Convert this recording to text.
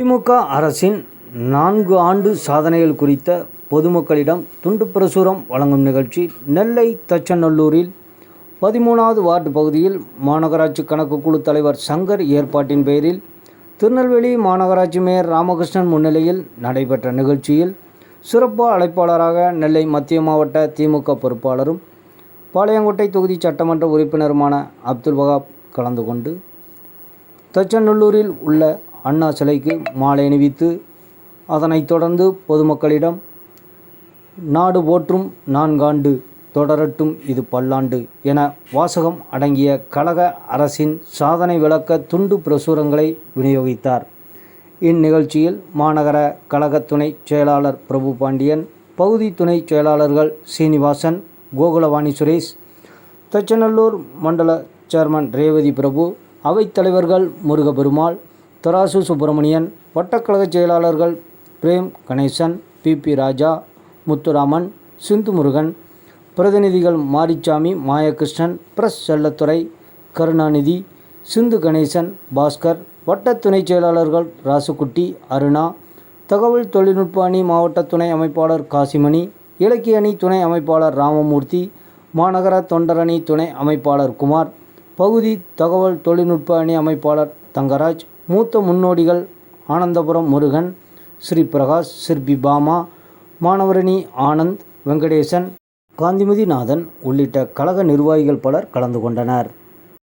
திமுக அரசின் நான்கு ஆண்டு சாதனைகள் குறித்த பொதுமக்களிடம் துண்டு பிரசுரம் வழங்கும் நிகழ்ச்சி நெல்லை தச்சநல்லூரில் பதிமூணாவது வார்டு பகுதியில் மாநகராட்சி கணக்கு குழு தலைவர் சங்கர் ஏற்பாட்டின் பேரில் திருநெல்வேலி மாநகராட்சி மேயர் ராமகிருஷ்ணன் முன்னிலையில் நடைபெற்ற நிகழ்ச்சியில் சிறப்பு அழைப்பாளராக நெல்லை மத்திய மாவட்ட திமுக பொறுப்பாளரும் பாளையங்கோட்டை தொகுதி சட்டமன்ற உறுப்பினருமான அப்துல் வகாப் கலந்து கொண்டு தச்சநல்லூரில் உள்ள அண்ணா சிலைக்கு மாலை அணிவித்து அதனைத் தொடர்ந்து பொதுமக்களிடம் நாடு போற்றும் நான்காண்டு தொடரட்டும் இது பல்லாண்டு என வாசகம் அடங்கிய கழக அரசின் சாதனை விளக்க துண்டு பிரசுரங்களை விநியோகித்தார். இந்நிகழ்ச்சியில் மாநகர கழக துணை செயலாளர் பிரபு பாண்டியன் பகுதி துணை செயலாளர்கள் சீனிவாசன் கோகுலவாணி சுரேஷ் தச்சநல்லூர் மண்டல சேர்மன் ரேவதி பிரபு அவைத்தலைவர்கள் முருகபெருமாள் தராசு சுப்பிரமணியன் வட்டக்கழக செயலாளர்கள் பிரேம் கணேசன் பி. பி. ராஜா முத்துராமன் சிந்து முருகன் பிரதிநிதிகள் மாரிச்சாமி மாயகிருஷ்ணன் பிரஸ் செல்லத்துறை கருணாநிதி சிந்து கணேசன் பாஸ்கர் வட்ட துணைச் செயலாளர்கள் ராசுக்குட்டி அருணா தகவல் தொழில்நுட்ப அணி மாவட்ட துணை அமைப்பாளர் காசிமணி இலக்கிய அணி துணை அமைப்பாளர் ராமமூர்த்தி மாநகர தொண்டரணி துணை அமைப்பாளர் குமார் பகுதி தகவல் தொழில்நுட்ப அணி அமைப்பாளர் தங்கராஜ் மூத்த முன்னோடிகள் ஆனந்தபுரம் முருகன் ஸ்ரீ பிரகாஷ் சிற்பி பாமா மாணவரணி ஆனந்த் வெங்கடேசன் காந்திமதிநாதன் உள்ளிட்ட கழக நிர்வாகிகள் பலர் கலந்து கொண்டனர்.